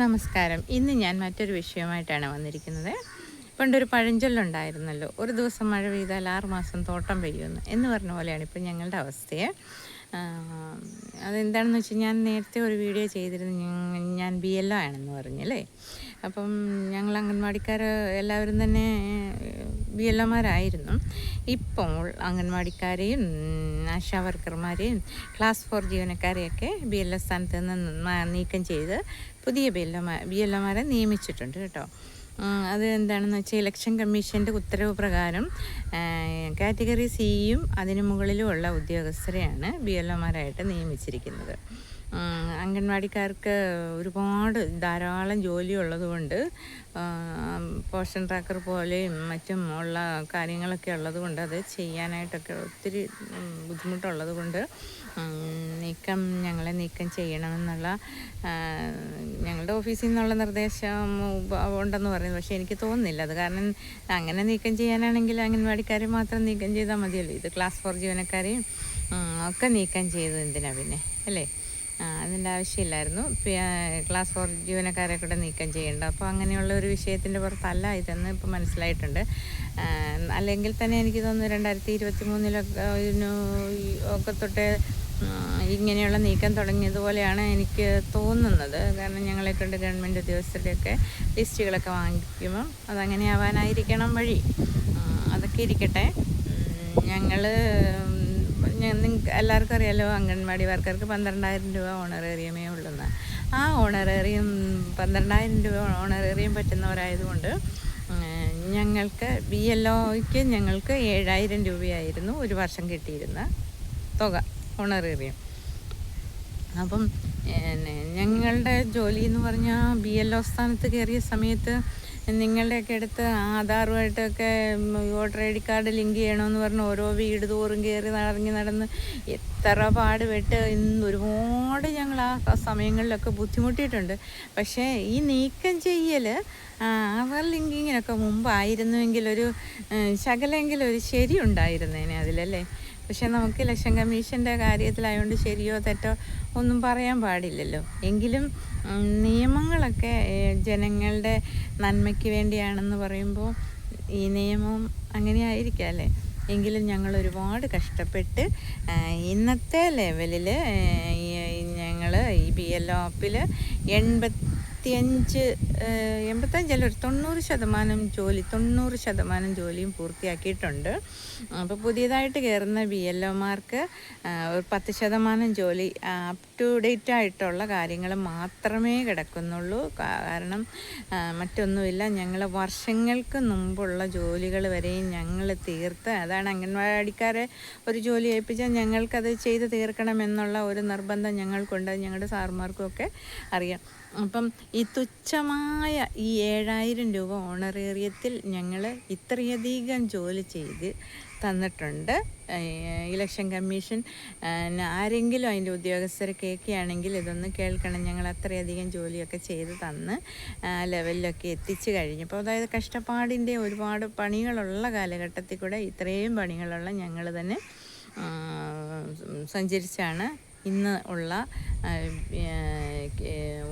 നമസ്കാരം. ഇന്ന് ഞാൻ മറ്റൊരു വിഷയമായിട്ടാണ് വന്നിരിക്കുന്നത്. പണ്ടൊരു പഴഞ്ചൊല്ലുണ്ടായിരുന്നല്ലോ. ഒരു ദിവസം മഴ പെയ്താൽ ആറ് മാസം തോട്ടം പെയ്യുമെന്ന് എന്ന് പറഞ്ഞ പോലെയാണ് ഇപ്പം ഞങ്ങളുടെ അവസ്ഥയെ. അതെന്താണെന്ന് വെച്ചാൽ ഞാൻ നേരത്തെ ഒരു വീഡിയോ ചെയ്തിരുന്നു. ഞാൻ ബി എൽ ഒ ആണെന്ന് പറഞ്ഞല്ലേ അപ്പം ഞങ്ങൾ അംഗൻവാടിക്കാർ എല്ലാവരും തന്നെ ബി എൽ ഒമാരായിരുന്നു. ഇപ്പോൾ അംഗൻവാടിക്കാരെയും ആശാ വർക്കർമാരെയും ക്ലാസ് ഫോർ ജീവനക്കാരെയൊക്കെ ബി എൽ ഒ സ്ഥാനത്ത് നിന്ന് നീക്കം ചെയ്ത് പുതിയ ബി എൽ ബി എൽ ഒമാരെ നിയമിച്ചിട്ടുണ്ട് കേട്ടോ. അത് എന്താണെന്ന് വെച്ചാൽ ഇലക്ഷൻ കമ്മീഷന്റെ ഉത്തരവ് പ്രകാരം കാറ്റഗറി സിയും അതിനു മുകളിലുമുള്ള ഉദ്യോഗസ്ഥരെയാണ് ബി എൽ ഒമാരായിട്ട് നിയമിച്ചിരിക്കുന്നത്. അംഗൻവാടിക്കാർക്ക് ഒരുപാട് ധാരാളം ജോലി ഉള്ളതുകൊണ്ട് പോഷൻ ട്രാക്കർ പോലെയും മറ്റും ഉള്ള കാര്യങ്ങളൊക്കെ ഉള്ളതുകൊണ്ട് അത് ചെയ്യാനായിട്ടൊക്കെ ഒത്തിരി ബുദ്ധിമുട്ടുള്ളത് കൊണ്ട് നീക്കം ഞങ്ങളെ നീക്കം ചെയ്യണമെന്നുള്ള ഞങ്ങളുടെ ഓഫീസിൽ നിന്നുള്ള നിർദ്ദേശം ഉണ്ടെന്ന് പറയുന്നു. പക്ഷേ എനിക്ക് തോന്നുന്നില്ല. അത് കാരണം അങ്ങനെ നീക്കം ചെയ്യാനാണെങ്കിൽ അംഗൻവാടിക്കാരെ മാത്രം നീക്കം ചെയ്താൽ മതിയല്ലോ. ഇത് ക്ലാസ് ഫോർ ജീവനക്കാരെയും ഒക്കെ നീക്കം ചെയ്തത് എന്തിനാ പിന്നെ? അല്ലേ? അതിന്റെ ആവശ്യമില്ലായിരുന്നു. ക്ലാസ് ഫോർ ജീവനക്കാരെ കൂടെ നീക്കം ചെയ്യേണ്ട. അപ്പോൾ അങ്ങനെയുള്ള ഒരു വിഷയത്തിന്റെ പുറത്തല്ല ഇതെന്ന് ഇപ്പോൾ മനസ്സിലായിട്ടുണ്ട്. അല്ലെങ്കിൽ തന്നെ എനിക്ക് തോന്നുന്നു രണ്ടായിരത്തി ഇരുപത്തി മൂന്നിലൊക്കെ ഒക്കെ തൊട്ട് ഇങ്ങനെയുള്ള നീക്കം തുടങ്ങിയതുപോലെയാണ് എനിക്ക് തോന്നുന്നത്. കാരണം ഞങ്ങളെ കൊണ്ട് ഗവൺമെന്റ് ഉദ്യോഗസ്ഥരുടെയൊക്കെ ലിസ്റ്റുകളൊക്കെ വാങ്ങിക്കുമ്പം അതങ്ങനെ ആവാനായിരിക്കണം വഴി. അതൊക്കെ ഇരിക്കട്ടെ. ഞങ്ങൾ നിങ്ങൾക്ക് എല്ലാവർക്കും അറിയാലോ അംഗൻവാടി വർക്കർക്ക് പന്ത്രണ്ടായിരം രൂപ ഓണറേറിയമേ ഉള്ളെന്ന്. ആ ഓണറേറിയം പന്ത്രണ്ടായിരം രൂപ ഓണറേറിയം പറ്റുന്നവരായതുകൊണ്ട് ഞങ്ങൾക്ക് ബി എൽ ഒക്ക് ഞങ്ങൾക്ക് ഏഴായിരം രൂപയായിരുന്നു ഒരു വർഷം കിട്ടിയിരുന്ന തുക ഓണറേറിയം. അപ്പം ഞങ്ങളുടെ ജോലി എന്ന് പറഞ്ഞാൽ ബി എൽ ഒ സ്ഥാനത്ത് കയറിയ സമയത്ത് നിങ്ങളുടെയൊക്കെ അടുത്ത് ആധാറുമായിട്ടൊക്കെ voter I D card link ചെയ്യണമെന്ന് പറഞ്ഞ് ഓരോ വീട് തോറും കയറി നടങ്ങി നടന്ന് എത്ര പാടുപെട്ട് ഇന്ന് ഒരുപാട് ഞങ്ങൾ ആ സമയങ്ങളിലൊക്കെ ബുദ്ധിമുട്ടിയിട്ടുണ്ട്. പക്ഷേ ഈ നീക്കം ചെയ്യൽ ആധാർ ലിങ്കിങ്ങിനൊക്കെ മുമ്പായിരുന്നുവെങ്കിൽ ഒരു ശകലെങ്കിലും ഒരു ശരി ഉണ്ടായിരുന്നേനെ അതിലല്ലേ? പക്ഷെ നമുക്ക് ഇലക്ഷൻ കമ്മീഷന്റെ കാര്യത്തിലായതുകൊണ്ട് ശരിയോ തെറ്റോ ഒന്നും പറയാൻ പാടില്ലല്ലോ. എങ്കിലും നിയമങ്ങളൊക്കെ ജനങ്ങളുടെ നന്മയ്ക്ക് വേണ്ടിയാണെന്ന് പറയുമ്പോൾ ഈ നിയമം അങ്ങനെ ആയിരിക്കാം അല്ലേ? എങ്കിലും ഞങ്ങൾ ഒരുപാട് കഷ്ടപ്പെട്ട് ഇന്നത്തെ ലെവലിൽ ഞങ്ങൾ ഈ ബി എൽ ഒപ്പിൽ എൺപത്തിയഞ്ച് എൺപത്തഞ്ചല്ല ഒരു തൊണ്ണൂറ് ശതമാനം ജോലി തൊണ്ണൂറ് ശതമാനം ജോലിയും പൂർത്തിയാക്കിയിട്ടുണ്ട്. അപ്പോൾ പുതിയതായിട്ട് കയറുന്ന ബി എൽ ഒമാർക്ക് ഒരു പത്ത് ശതമാനം ജോലി അപ് ടു ഡേറ്റ് ആയിട്ടുള്ള കാര്യങ്ങൾ മാത്രമേ കിടക്കുന്നുള്ളൂ. കാരണം മറ്റൊന്നുമില്ല. ഞങ്ങൾ വർഷങ്ങൾക്ക് മുമ്പുള്ള ജോലികൾ വരെയും ഞങ്ങൾ തീർത്ത് അതാണ് അംഗൻവാടിക്കാരെ ഒരു ജോലി ഏൽപ്പിച്ചാൽ ഞങ്ങൾക്കത് ചെയ്ത് തീർക്കണം എന്നുള്ള ഒരു നിർബന്ധം ഞങ്ങൾക്കുണ്ട്. ഞങ്ങളുടെ സാറുമാർക്കും ഒക്കെ അറിയാം. അപ്പം ഈ തുച്ഛമായ ഈ ഏഴായിരം രൂപ ഓണറേറിയത്തിൽ ഞങ്ങൾ ഇത്രയധികം ജോലി ചെയ്ത് തന്നിട്ടുണ്ട്. ഇലക്ഷൻ കമ്മീഷൻ ആരെങ്കിലും അതിന്റെ ഉദ്യോഗസ്ഥരെ കേൾക്കുകയാണെങ്കിൽ ഇതൊന്ന് കേൾക്കണം. ഞങ്ങൾ അത്രയധികം ജോലിയൊക്കെ ചെയ്ത് തന്ന് ലെവലിലൊക്കെ എത്തിച്ചു കഴിഞ്ഞപ്പോൾ അതായത് കഷ്ടപ്പാടിന്റെ ഒരുപാട് പണികളുള്ള കാലഘട്ടത്തിൽ കൂടെ ഇത്രയും പണികളുള്ള ഞങ്ങൾ തന്നെ സഞ്ചരിച്ചാണ് ഇന്ന് ഉള്ള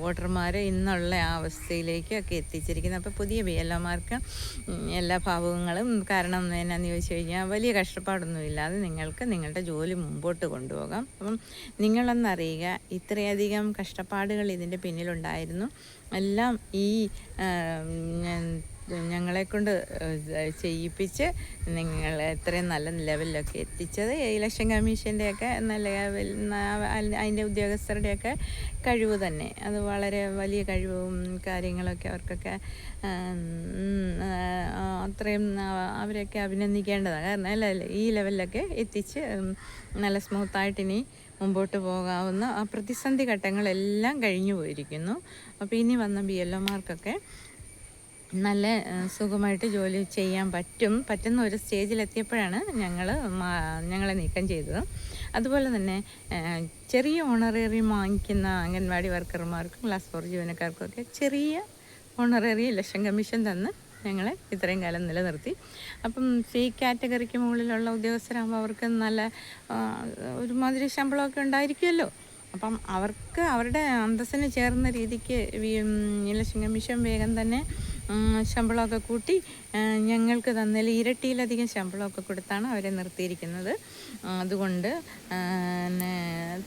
വോട്ടർമാരെ ഇന്നുള്ള ആ അവസ്ഥയിലേക്കൊക്കെ എത്തിച്ചിരിക്കുന്നത് അപ്പോൾ പുതിയ ബി എൽ എല്ലാ ഭാവങ്ങളും കാരണം എന്നാന്ന് ചോദിച്ചു കഴിഞ്ഞാൽ വലിയ കഷ്ടപ്പാടൊന്നുമില്ലാതെ നിങ്ങൾക്ക് നിങ്ങളുടെ ജോലി മുമ്പോട്ട് കൊണ്ടുപോകാം. അപ്പം നിങ്ങളൊന്നറിയുക ഇത്രയധികം കഷ്ടപ്പാടുകൾ ഇതിന്റെ പിന്നിലുണ്ടായിരുന്നു. എല്ലാം ഈ ഞങ്ങളെ കൊണ്ട് ചെയ്യിപ്പിച്ച് നിങ്ങൾ എത്രയും നല്ല ലെവലിലൊക്കെ എത്തിച്ചത്. ഇലക്ഷൻ കമ്മീഷന്റെയൊക്കെ നല്ല അതിന്റെ ഉദ്യോഗസ്ഥരുടെയൊക്കെ കഴിവ് തന്നെ. അത് വളരെ വലിയ കഴിവും കാര്യങ്ങളൊക്കെ അവർക്കൊക്കെ അത്രയും അവരെയൊക്കെ അഭിനന്ദിക്കേണ്ടതാണ്. കാരണം അല്ല ഈ ലെവലിലൊക്കെ എത്തിച്ച് നല്ല സ്മൂത്തായിട്ട് ഇനി മുമ്പോട്ട് പോകാവുന്ന ആ പ്രതിസന്ധി ഘട്ടങ്ങളെല്ലാം കഴിഞ്ഞു പോയിരിക്കുന്നു. അപ്പോൾ ഇനി വന്ന ബി എൽ ഒമാർക്കൊക്കെ നല്ല സുഖമായിട്ട് ജോലി ചെയ്യാൻ പറ്റും. പറ്റുന്ന ഒരു സ്റ്റേജിലെത്തിയപ്പോഴാണ് ഞങ്ങൾ ഞങ്ങളെ നീക്കം ചെയ്തത്. അതുപോലെ തന്നെ ചെറിയ ഓണറേറിയം വാങ്ങിക്കുന്ന അംഗൻവാടി വർക്കർമാർക്കും ക്ലാസ് ഫോർ ജീവനക്കാർക്കുമൊക്കെ ചെറിയ ഓണറേറി ഇലക്ഷൻ കമ്മീഷൻ തന്ന് ഞങ്ങളെ ഇത്രയും കാലം നിലനിർത്തി. അപ്പം സി കാറ്റഗറിക്ക് മുകളിലുള്ള ഉദ്യോഗസ്ഥരാകുമ്പോൾ അവർക്ക് നല്ല ഒരു ഒരുമാതിരി ശമ്പളമൊക്കെ ഉണ്ടായിരിക്കുമല്ലോ. അപ്പം അവർക്ക് അവരുടെ അന്തസ്സിന് ചേർന്ന രീതിക്ക് ഇലക്ഷൻ കമ്മീഷൻ വേഗം തന്നെ ശമ്പളമൊക്കെ കൂട്ടി ഞങ്ങൾക്ക് തന്നതിൽ ഇരട്ടിയിലധികം ശമ്പളമൊക്കെ കൊടുത്താണ് അവരെ നിർത്തിയിരിക്കുന്നത്. അതുകൊണ്ട്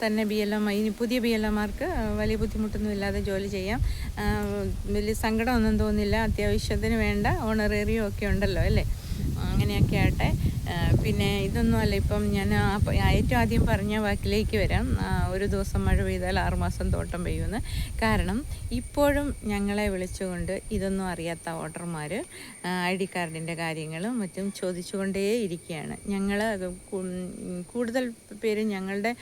തന്നെ ബി എൽ എം ഇനി പുതിയ ബി എൽ എമാർക്ക് വലിയ ബുദ്ധിമുട്ടൊന്നും ഇല്ലാതെ ജോലി ചെയ്യാം. വലിയ സങ്കടമൊന്നും തോന്നില്ല. അത്യാവശ്യത്തിന് വേണ്ട ഓണറേറിയം ഒക്കെ ഉണ്ടല്ലോ അല്ലേ? അങ്ങനെയൊക്കെ ആട്ടെ പിന്നെ ഇതൊന്നുമല്ല ഇപ്പം ഞാൻ ഏറ്റവും ആദ്യം പറഞ്ഞ വാക്കിലേക്ക് വരാം. ഒരു ദിവസം മഴ പെയ്താൽ ആറുമാസം തോട്ടം പെയ്യുമെന്ന്. കാരണം ഇപ്പോഴും ഞങ്ങളെ വിളിച്ചുകൊണ്ട് ഇതൊന്നും അറിയാത്ത ഓർഡർമാർ ഐ ഡി കാർഡിന്റെ കാര്യങ്ങളും മറ്റും ചോദിച്ചുകൊണ്ടേ ഇരിക്കുകയാണ്. ഞങ്ങൾ കൂടുതൽ പേര് ഞങ്ങളുടെ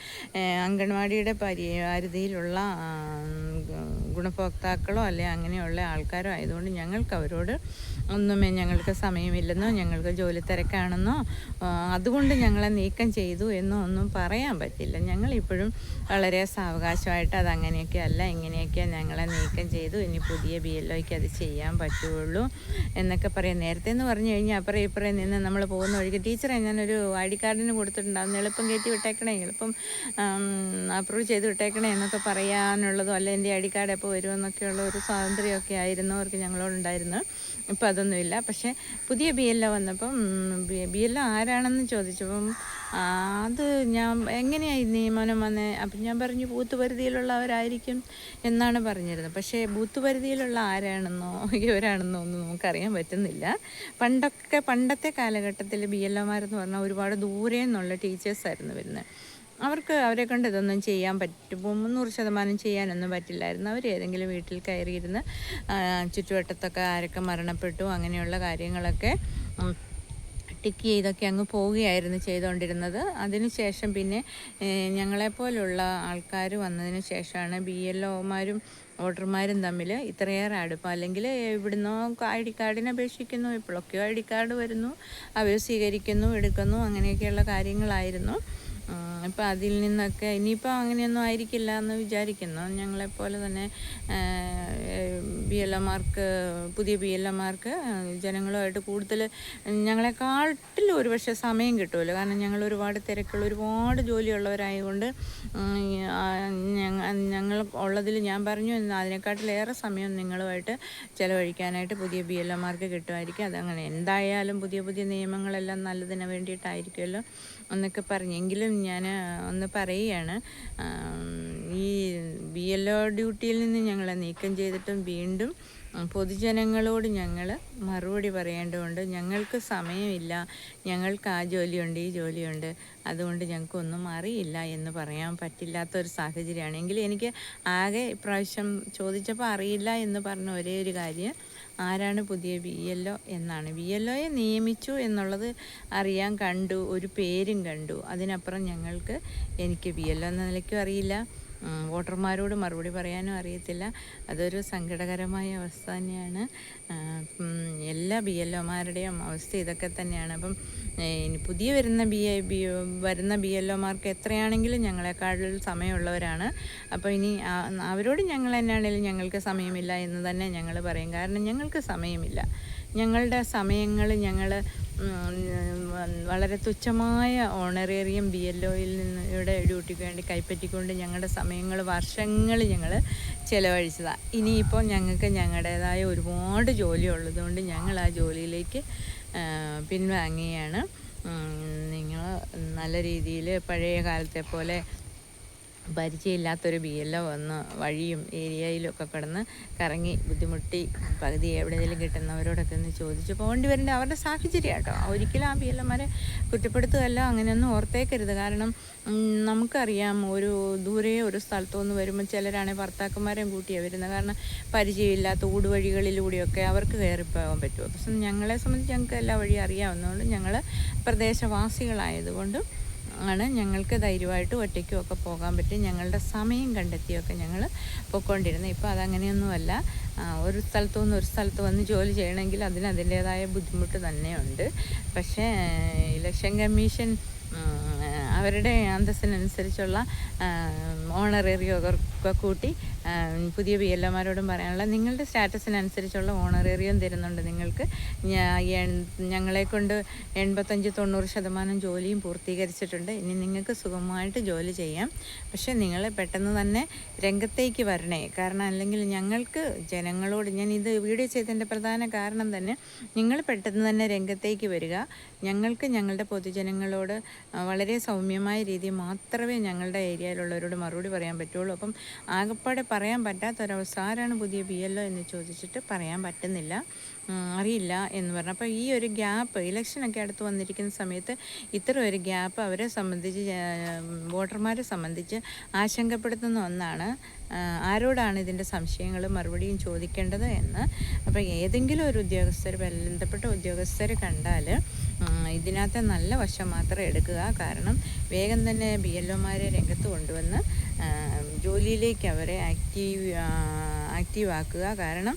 അംഗൻവാടിയുടെ പരിധിയിലുള്ള ആ, ഗുണഭോക്താക്കളോ അല്ലെ അങ്ങനെയുള്ള ആൾക്കാരോ ആയതുകൊണ്ട് ഞങ്ങൾക്ക് അവരോട് ഒന്നുമേ ഞങ്ങൾക്ക് സമയമില്ലെന്നോ ഞങ്ങൾക്ക് ജോലി തിരക്കാണെന്നോ അതുകൊണ്ട് ഞങ്ങളെ നീക്കം ചെയ്തു എന്നോ ഒന്നും പറയാൻ പറ്റില്ല. ഞങ്ങളിപ്പോഴും വളരെ സാവകാശമായിട്ട് അതങ്ങനെയൊക്കെ അല്ല ഇങ്ങനെയൊക്കെ ഞങ്ങളെ നീക്കം ചെയ്തു. ഇനി പുതിയ ബി എൽ ഒയ്ക്ക് അത് ചെയ്യാൻ പറ്റുള്ളൂ എന്നൊക്കെ പറയാം. നേരത്തെ എന്ന് പറഞ്ഞു കഴിഞ്ഞാൽ അപ്പുറം ഇപ്പുറം നിന്ന് നമ്മൾ പോകുന്ന വഴിക്ക് ടീച്ചറെ ഞാനൊരു ഐ ഡി കാർഡിന് കൊടുത്തിട്ടുണ്ടാകുന്നു എളുപ്പം കയറ്റി വിട്ടേക്കണേ എളുപ്പം അപ്രൂവ് ചെയ്ത് വിട്ടേക്കണേ എന്നൊക്കെ പറയാനുള്ളതോ അല്ല എന്റെ ഐ ഡി കാർഡ് എപ്പോൾ വരുമെന്നൊക്കെയുള്ള ഒരു സ്വാതന്ത്ര്യമൊക്കെ ആയിരുന്നു അവർക്ക് ഞങ്ങളോടുണ്ടായിരുന്നു ഇപ്പം അതൊന്നുമില്ല. പക്ഷേ പുതിയ ബി എൽ ഒ വന്നപ്പം ബി എൽ ഒ ആരാണെന്ന് ചോദിച്ചപ്പം അത് ഞാൻ എങ്ങനെയായി നിയമനം വന്നത് അപ്പം ഞാൻ പറഞ്ഞു ബൂത്ത് പരിധിയിലുള്ളവരായിരിക്കും എന്നാണ് പറഞ്ഞിരുന്നത്. പക്ഷേ ബൂത്ത് പരിധിയിലുള്ള ആരാണെന്നോ ഇവരാണെന്നോ ഒന്നും നമുക്കറിയാൻ പറ്റുന്നില്ല. പണ്ടൊക്കെ പണ്ടത്തെ കാലഘട്ടത്തിൽ ബി എൽ ഒമാരെന്ന് പറഞ്ഞാൽ ഒരുപാട് ദൂരെ നിന്നുള്ള ടീച്ചേഴ്സായിരുന്നു വരുന്നത്. അവർക്ക് അവരെ കൊണ്ട് ഇതൊന്നും ചെയ്യാൻ പറ്റും മുന്നൂറ് ശതമാനം ചെയ്യാനൊന്നും പറ്റില്ലായിരുന്നു. അവർ ഏതെങ്കിലും വീട്ടിൽ കയറിയിരുന്ന് ചുറ്റുവട്ടത്തൊക്കെ ആരൊക്കെ മരണപ്പെട്ടു അങ്ങനെയുള്ള കാര്യങ്ങളൊക്കെ ടിക്ക് ചെയ്തൊക്കെ അങ്ങ് പോവുകയായിരുന്നു ചെയ്തുകൊണ്ടിരുന്നത് അതിനുശേഷം പിന്നെ ഞങ്ങളെപ്പോലുള്ള ആൾക്കാർ വന്നതിന് ശേഷമാണ് ബി എൽ ഒമാരും വോട്ടർമാരും തമ്മിൽ ഇത്രയേറെ അടുപ്പം. അല്ലെങ്കിൽ ഇവിടുന്നോ ഐ ഡി കാർഡിനെ അപേക്ഷിക്കുന്നു ഇപ്പോഴൊക്കെയോ ഐ ഡി കാർഡ് വരുന്നു അവർ സ്വീകരിക്കുന്നു എടുക്കുന്നു അങ്ങനെയൊക്കെയുള്ള കാര്യങ്ങളായിരുന്നു. ഇപ്പം അതിൽ നിന്നൊക്കെ ഇനിയിപ്പോൾ അങ്ങനെയൊന്നും ആയിരിക്കില്ല എന്ന് വിചാരിക്കുന്നു. ഞങ്ങളെപ്പോലെ തന്നെ ബി എൽ എമാർക്ക് പുതിയ ബി എൽ എമാർക്ക് ജനങ്ങളുമായിട്ട് കൂടുതൽ ഞങ്ങളെക്കാട്ടിലും ഒരുപക്ഷെ സമയം കിട്ടുമല്ലോ കാരണം ഞങ്ങൾ ഒരുപാട് തിരക്കുള്ള ഒരുപാട് ജോലിയുള്ളവരായതുകൊണ്ട് ഞങ്ങൾ ഉള്ളതിൽ ഞാൻ പറഞ്ഞു "ഇന്ന് അതിനെക്കാട്ടിലേറെ സമയം നിങ്ങളുമായിട്ട് ചിലവഴിക്കാനായിട്ട് പുതിയ ബി എൽ എമാർക്ക് കിട്ടുമായിരിക്കും. അതങ്ങനെ. എന്തായാലും പുതിയ പുതിയ നിയമങ്ങളെല്ലാം നല്ലതിന് വേണ്ടിയിട്ടായിരിക്കുമല്ലോ എന്നൊക്കെ പറഞ്ഞെങ്കിലും ഞാൻ ഒന്ന് പറയുകയാണ്. ഈ ബി എൽ ഒ ഡ്യൂട്ടിയിൽ നിന്ന് ഞങ്ങളെ നീക്കം ചെയ്തിട്ടും വീണ്ടും പൊതുജനങ്ങളോട് ഞങ്ങൾ മറുപടി പറയേണ്ടതുണ്ട് ഞങ്ങൾക്ക് സമയമില്ല. ഞങ്ങൾക്ക് ആ ജോലിയുണ്ട് ഈ ജോലിയുണ്ട്. അതുകൊണ്ട് ഞങ്ങൾക്കൊന്നും അറിയില്ല എന്ന് പറയാൻ പറ്റില്ലാത്തൊരു സാഹചര്യമാണ്. എങ്കിലും എനിക്ക് ആകെ ഇപ്രാവശ്യം ചോദിച്ചപ്പോൾ അറിയില്ല എന്ന് പറഞ്ഞ ഒരേ ഒരു കാര്യം ആരാണ് പുതിയ വി എൽ ഒ എന്നാണ്. വി എൽ ഒയെ നിയമിച്ചു എന്നുള്ളത് അറിയാൻ കണ്ടു ഒരു പേരും കണ്ടു. അതിനപ്പുറം ഞങ്ങൾക്ക് എനിക്ക് വി എൽ ഒ എന്ന നിലയ്ക്കും അറിയില്ല. വോട്ടർമാരോട് മറുപടി പറയാനും അറിയത്തില്ല. അതൊരു സങ്കടകരമായ അവസ്ഥ തന്നെയാണ്. എല്ലാ ബി എൽ ഒമാരുടെയും അവസ്ഥ ഇതൊക്കെ തന്നെയാണ്. അപ്പം ഇനി പുതിയ വരുന്ന ബി എ ബി വരുന്ന ബി എൽ ഒമാർക്ക് എത്രയാണെങ്കിലും ഞങ്ങളെക്കാളിൽ സമയമുള്ളവരാണ്. അപ്പോൾ ഇനി അവരോട് ഞങ്ങൾ തന്നെയാണെങ്കിലും ഞങ്ങൾക്ക് സമയമില്ല എന്ന് തന്നെ ഞങ്ങൾ പറയും. കാരണം ഞങ്ങൾക്ക് സമയമില്ല. ഞങ്ങളുടെ സമയങ്ങൾ ഞങ്ങൾ വളരെ തുച്ഛമായ ഓണറേറിയം ബി എൽ ഒയിൽ ഇവിടെ ഡ്യൂട്ടിക്ക് വേണ്ടി കൈപ്പറ്റിക്കൊണ്ട് ഞങ്ങളുടെ സമയങ്ങൾ വർഷങ്ങൾ ഞങ്ങൾ ചിലവഴിച്ചതാണ് ഇനിയിപ്പോൾ ഞങ്ങൾക്ക് ഞങ്ങളുടേതായ ഒരുപാട് ജോലി ഉള്ളതുകൊണ്ട് ഞങ്ങൾ ആ ജോലിയിലേക്ക് പിൻവാങ്ങുകയാണ്. നിങ്ങൾ നല്ല രീതിയിൽ പഴയ കാലത്തെ പോലെ പരിചയമില്ലാത്തൊരു ബി ഒ വന്ന് വഴിയും ഏരിയയിലൊക്കെ കിടന്ന് കറങ്ങി ബുദ്ധിമുട്ടി പകുതി എവിടെയെങ്കിലും കിട്ടുന്നവരോടൊക്കെ ഒന്ന് ചോദിച്ചു. പോകേണ്ടി വരേണ്ട അവരുടെ സാഹചര്യം കേട്ടോ. ഒരിക്കലും ആ ബി എൽ എമാരെ കുറ്റപ്പെടുത്തുകയല്ല അങ്ങനെയൊന്നും ഓർത്തേക്കരുത്. കാരണം നമുക്കറിയാം ഒരു ദൂരെ ഒരു സ്ഥലത്തുനിന്ന് വരുമ്പോൾ ചിലരാണെങ്കിൽ ഭർത്താക്കന്മാരെയും കൂട്ടിയാണ് വരുന്നത്. കാരണം പരിചയമില്ലാത്ത ഊടുവഴികളിലൂടെയൊക്കെ അവർക്ക് കയറിപ്പോകാൻ പറ്റുമോ? പക്ഷെ ഞങ്ങളെ സംബന്ധിച്ച് ഞങ്ങൾക്ക് എല്ലാ വഴിയും അറിയാവുന്നതുകൊണ്ട് ഞങ്ങൾ പ്രദേശവാസികളായതുകൊണ്ടും ആണ് ഞങ്ങൾക്ക് ധൈര്യമായിട്ട് ഒറ്റയ്ക്കും ഒക്കെ പോകാൻ പറ്റും. ഞങ്ങളുടെ സമയം കണ്ടെത്തിയൊക്കെ ഞങ്ങൾ പൊയ്ക്കൊണ്ടിരുന്നത് ഇപ്പോൾ അതങ്ങനെയൊന്നുമല്ല. ഒരു സ്ഥലത്തു നിന്ന് ഒരു സ്ഥലത്ത് വന്ന് ജോലി ചെയ്യണമെങ്കിൽ അതിന് അതിന്റേതായ ബുദ്ധിമുട്ട് തന്നെയുണ്ട്. പക്ഷേ ഇലക്ഷൻ കമ്മീഷൻ അവരുടെ അന്തസ്സിനനുസരിച്ചുള്ള ഓണറേറിയം ഒക്കെ കൂട്ടി പുതിയ ബി എൽ ഒമാരോടും പറയാനുള്ള നിങ്ങളുടെ സ്റ്റാറ്റസിനനുസരിച്ചുള്ള ഓണറേറിയം തരുന്നുണ്ട് നിങ്ങൾക്ക്. ഞങ്ങളെ കൊണ്ട് എൺപത്തഞ്ച് തൊണ്ണൂറ് ശതമാനം ജോലിയും പൂർത്തീകരിച്ചിട്ടുണ്ട്. ഇനി നിങ്ങൾക്ക് സുഖമായിട്ട് ജോലി ചെയ്യാം. പക്ഷേ നിങ്ങൾ പെട്ടെന്ന് തന്നെ രംഗത്തേക്ക് വരണേ. കാരണം അല്ലെങ്കിൽ ഞങ്ങൾക്ക് ജനങ്ങളോട് ഞാൻ ഇത് വീഡിയോ ചെയ്തതിന്റെ പ്രധാന കാരണം തന്നെ നിങ്ങൾ പെട്ടെന്ന് തന്നെ രംഗത്തേക്ക് വരിക. ഞങ്ങൾക്ക് ഞങ്ങളുടെ പൊതുജനങ്ങളോട് വളരെ സൗമ്യമായ രീതിയിൽ മാത്രമേ ഞങ്ങളുടെ ഏരിയയിലുള്ളവരോട് മറുപടി പറയാൻ പറ്റുള്ളൂ. അപ്പം ആകപ്പാടെ പറയാൻ പറ്റാത്തൊരവസ്ഥ ആരാണ് പുതിയ ബി എൽ എന്ന് ചോദിച്ചിട്ട് പറയാൻ പറ്റുന്നില്ല. അറിയില്ല എന്ന് പറഞ്ഞു. അപ്പോൾ ഈ ഒരു ഗ്യാപ്പ് ഇലക്ഷനൊക്കെ അടുത്ത് വന്നിരിക്കുന്ന സമയത്ത് ഇത്ര ഒരു ഗ്യാപ്പ് അവരെ സംബന്ധിച്ച് വോട്ടർമാരെ സംബന്ധിച്ച് ആശങ്കപ്പെടുത്തുന്ന ഒന്നാണ്. ആരോടാണ് ഇതിന്റെ സംശയങ്ങൾ മറുപടിയും ചോദിക്കേണ്ടത് എന്ന്? അപ്പോൾ ഏതെങ്കിലും ഒരു ഉദ്യോഗസ്ഥർ ബന്ധപ്പെട്ട ഉദ്യോഗസ്ഥർ കണ്ടാൽ ഇതിനകത്തെ നല്ല വശം മാത്രം എടുക്കുക. കാരണം വേഗം തന്നെ ബി എൽ ഒമാരെ രംഗത്ത് കൊണ്ടുവന്ന് ജോലിയിലേക്ക് അവരെ ആക്റ്റീവ് ആക്റ്റീവ് ആക്കുക. കാരണം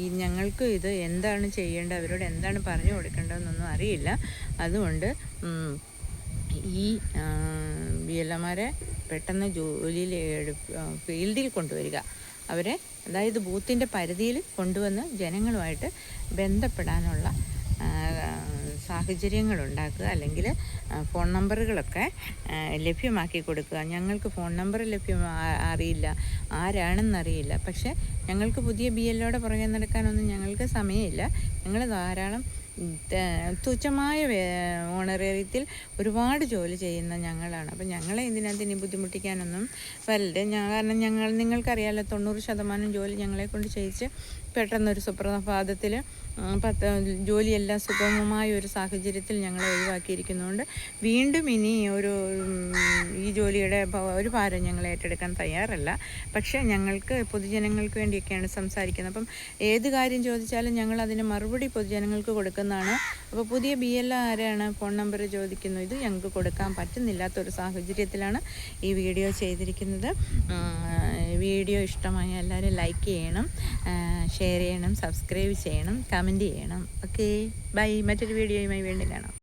ഈ ഞങ്ങൾക്ക് ഇത് എന്താണ് ചെയ്യേണ്ടത്? അവരോട് എന്താണ് പറഞ്ഞു കൊടുക്കേണ്ടതെന്നൊന്നും അറിയില്ല. അതുകൊണ്ട് ഈ ബി എൽ എമാരെ പെട്ടെന്ന് ജോലിയിൽ ഫീൽഡിൽ കൊണ്ടുവരിക. അവരെ അതായത് ബൂത്തിന്റെ പരിധിയിൽ കൊണ്ടുവന്ന് ജനങ്ങളുമായിട്ട് ബന്ധപ്പെടാനുള്ള സാഹചര്യങ്ങൾ ഉണ്ടാക്കുക അല്ലെങ്കിൽ ഫോൺ നമ്പറുകളൊക്കെ ലഭ്യമാക്കി കൊടുക്കുക. ഞങ്ങൾക്ക് ഫോൺ നമ്പർ ലഭ്യം അറിയില്ല. ആരാണെന്നറിയില്ല. പക്ഷേ ഞങ്ങൾക്ക് പുതിയ ബി എല്ലോടെ പുറകെ നടക്കാനൊന്നും ഞങ്ങൾക്ക് സമയമില്ല. ഞങ്ങൾ ധാരാളം തുച്ഛമായ ഓണറേറിയത്തിൽ ഒരുപാട് ജോലി ചെയ്യുന്ന ഞങ്ങളാണ്. അപ്പം ഞങ്ങളെ ഇതിനകത്ത് ഇനി ബുദ്ധിമുട്ടിക്കാനൊന്നും വരരുത്. കാരണം ഞങ്ങൾ നിങ്ങൾക്കറിയാമല്ലോ തൊണ്ണൂറ് ശതമാനം ജോലി ഞങ്ങളെ കൊണ്ട് ചെയ്യിച്ച് പെട്ടെന്നൊരു സുപ്രഭാതത്തിൽ പത്ത് ജോലിയെല്ലാം സുഗമമായ ഒരു സാഹചര്യത്തിൽ ഞങ്ങൾ ഒഴിവാക്കിയിരിക്കുന്നതുകൊണ്ട് വീണ്ടും ഇനി ഒരു ഈ ജോലിയുടെ ഒരു ഭാരം ഞങ്ങൾ ഏറ്റെടുക്കാൻ തയ്യാറല്ല. പക്ഷേ ഞങ്ങൾക്ക് പൊതുജനങ്ങൾക്ക് വേണ്ടിയൊക്കെയാണ് സംസാരിക്കുന്നത്. അപ്പം ഏത് കാര്യം ചോദിച്ചാലും ഞങ്ങൾ അതിന് മറുപടി പൊതുജനങ്ങൾക്ക് കൊടുക്കുന്നതാണ് അപ്പോൾ പുതിയ ബി എൽ ആരാണ്? ഫോൺ നമ്പർ ചോദിക്കുന്നു. ഇത് ഞങ്ങൾക്ക് കൊടുക്കാൻ പറ്റുന്നില്ലാത്തൊരു സാഹചര്യത്തിലാണ് ഈ വീഡിയോ ചെയ്തിരിക്കുന്നത്. വീഡിയോ ഇഷ്ടമായ എല്ലാവരും ലൈക്ക് ചെയ്യണം. ഷെയർ ചെയ്യണം. സബ്സ്ക്രൈബ് ചെയ്യണം. കമന്റ് ചെയ്യണം. ഓക്കെ ബൈ മറ്റൊരു വീഡിയോയുമായി വീണ്ടും കാണാം.